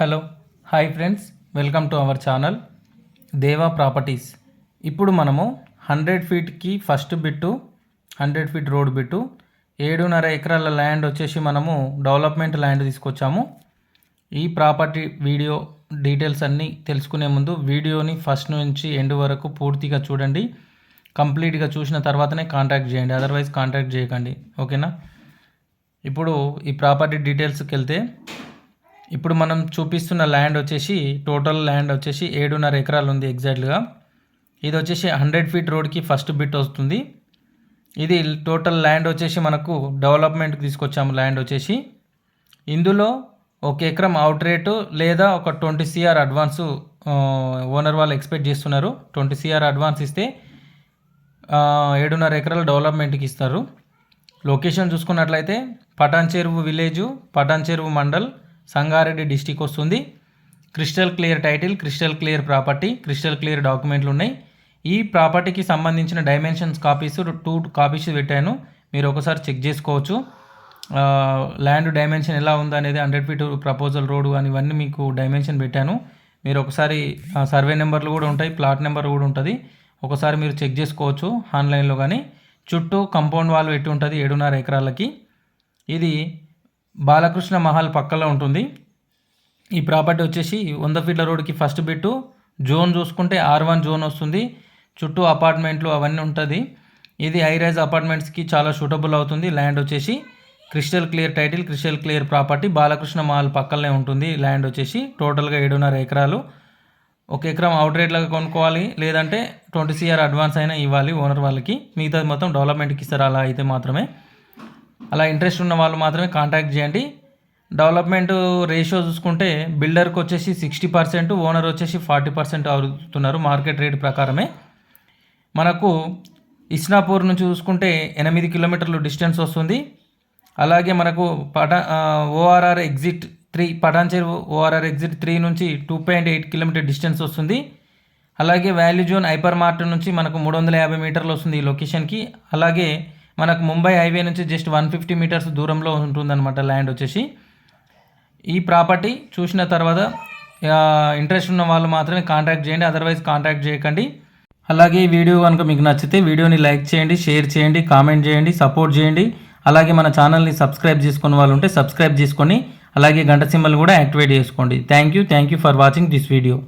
Hello hi friends. Welcome to our channel Deva properties. ఇప్పుడు మనము hundred ఫీట్కి first bit hundred feet road bit ఏడున్నర ఎకరాల land వచ్చేసి మనము డెవలప్మెంట్ ల్యాండ్ తీసుకొచ్చాము. ఈ ప్రాపర్టీ వీడియో డీటెయిల్స్ అన్నీ తెలుసుకునే ముందు వీడియోని ఫస్ట్ నుంచి ఎండ్ వరకు పూర్తిగా చూడండి. కంప్లీట్గా చూసిన తర్వాతనే కాంటాక్ట్ చేయండి. అదర్వైజ్ కాంటాక్ట్ చేయకండి. ఓకేనా? ఇప్పుడు ఈ ప్రాపర్టీ డీటెయిల్స్కి వెళ్తే ఇప్పుడు మనం చూపిస్తున్న ల్యాండ్ వచ్చేసి టోటల్ ల్యాండ్ వచ్చేసి ఏడున్నర ఎకరాలు ఉంది ఎగ్జాక్ట్గా ఇది వచ్చేసి హండ్రెడ్ ఫీట్ రోడ్కి ఫస్ట్ బిట్ వస్తుంది. ఇది టోటల్ ల్యాండ్ వచ్చేసి మనకు డెవలప్మెంట్కి తీసుకొచ్చాము ల్యాండ్ వచ్చేసి. ఇందులో ఒక ఎకరం అవుట్ రేటు లేదా ఒక ట్వంటీ సిఆర్ అడ్వాన్స్ ఓనర్ వాళ్ళు ఎక్స్పెక్ట్ చేస్తున్నారు. ట్వంటీ సిఆర్ అడ్వాన్స్ ఇస్తే ఏడున్నర ఎకరాలు డెవలప్మెంట్కి ఇస్తారు. లొకేషన్ చూసుకున్నట్లయితే పటాన్ చెరువు village Patancheru mandal Sangareddy district వస్తుంది. Crystal clear title crystal clear property crystal clear డాక్యుమెంట్లు ఉన్నాయి. ఈ ప్రాపర్టీకి సంబంధించిన డైమెన్షన్స్ కాపీస్ టూ కాపీస్ పెట్టాను. మీరు ఒకసారి చెక్ చేసుకోవచ్చు. ల్యాండ్ డైమెన్షన్ ఎలా ఉందనేది హండ్రెడ్ ఫీట్ ప్రపోజల్ రోడ్ అని ఇవన్నీ మీకు డైమెన్షన్ పెట్టాను. మీరు ఒకసారి సర్వే నెంబర్లు కూడా ఉంటాయి ప్లాట్ నెంబర్ కూడా ఉంటుంది. ఒకసారి మీరు చెక్ చేసుకోవచ్చు ఆన్లైన్లో కానీ. చుట్టూ కంపౌండ్ వాల్ పెట్టి ఉంటుంది ఏడున్నర ఎకరాలకి. ఇది బాలకృష్ణ మహల్ పక్కలో ఉంటుంది. ఈ ప్రాపర్టీ వచ్చేసి వంద ఫీట్ల రోడ్కి ఫస్ట్ బిట్టు. జోన్ చూసుకుంటే ఆర్ వన్ జోన్ వస్తుంది. చుట్టూ అపార్ట్మెంట్లు అవన్నీ ఉంటుంది. ఇది హై రైజ్ అపార్ట్మెంట్స్కి చాలా సూటబుల్ అవుతుంది. ల్యాండ్ వచ్చేసి crystal clear title crystal clear property. Balakrishna Mahal పక్కనే ఉంటుంది. ల్యాండ్ వచ్చేసి టోటల్గా ఏడున్నర ఎకరాలు. ఒక ఎకరం అవుట్ రేట్లాగా కొనుక్కోవాలి. లేదంటే ట్వంటీ సిఆర్ అడ్వాన్స్ అయినా ఇవ్వాలి ఓనర్ వాళ్ళకి. మిగతాది మొత్తం డెవలప్మెంట్కి ఇస్తారు. అలా అయితే మాత్రమే. అలా ఇంట్రెస్ట్ ఉన్న వాళ్ళు మాత్రమే కాంటాక్ట్ చేయండి. డెవలప్మెంట్ రేషియో చూసుకుంటే బిల్డర్కి వచ్చేసి సిక్స్టీ పర్సెంట్ ఓనర్ వచ్చేసి ఫార్టీ పర్సెంట్ అవుతున్నారు మార్కెట్ రేట్ ప్రకారమే. మనకు ఇస్నాపూర్ నుంచి చూసుకుంటే ఎనిమిది కిలోమీటర్లు డిస్టెన్స్ వస్తుంది. అలాగే మనకు పటా ORR exit three Patancheru ORR exit three నుంచి two point eight kilometre distance వస్తుంది. అలాగే వ్యాలీ జోన్ హైపర్ మార్ట్ నుంచి మనకు మూడు వందల యాభై మీటర్లు వస్తుంది ఈ లొకేషన్కి అలాగే మనకు ముంబై హైవే నుంచి జస్ట్ వన్ ఫిఫ్టీ మీటర్స్ దూరంలో ఉంటుందన్నమాట ల్యాండ్ వచ్చేసి. ఈ ప్రాపర్టీ చూసిన తర్వాత ఇంట్రెస్ట్ ఉన్న వాళ్ళు మాత్రమే కాంటాక్ట్ చేయండి అదర్వైజ్ కాంటాక్ట్ చేయకండి. అలాగే ఈ వీడియో కనుక మీకు నచ్చితే వీడియోని లైక్ చేయండి షేర్ చేయండి కామెంట్ చేయండి సపోర్ట్ చేయండి. అలాగే మన ఛానల్ని సబ్స్క్రైబ్ చేసుకున్న వాళ్ళు ఉంటే సబ్స్క్రైబ్ చేసుకొని అలాగే గంట సింబల్ కూడా యాక్టివేట్ చేసుకోండి. Thank you thank you for watching this video.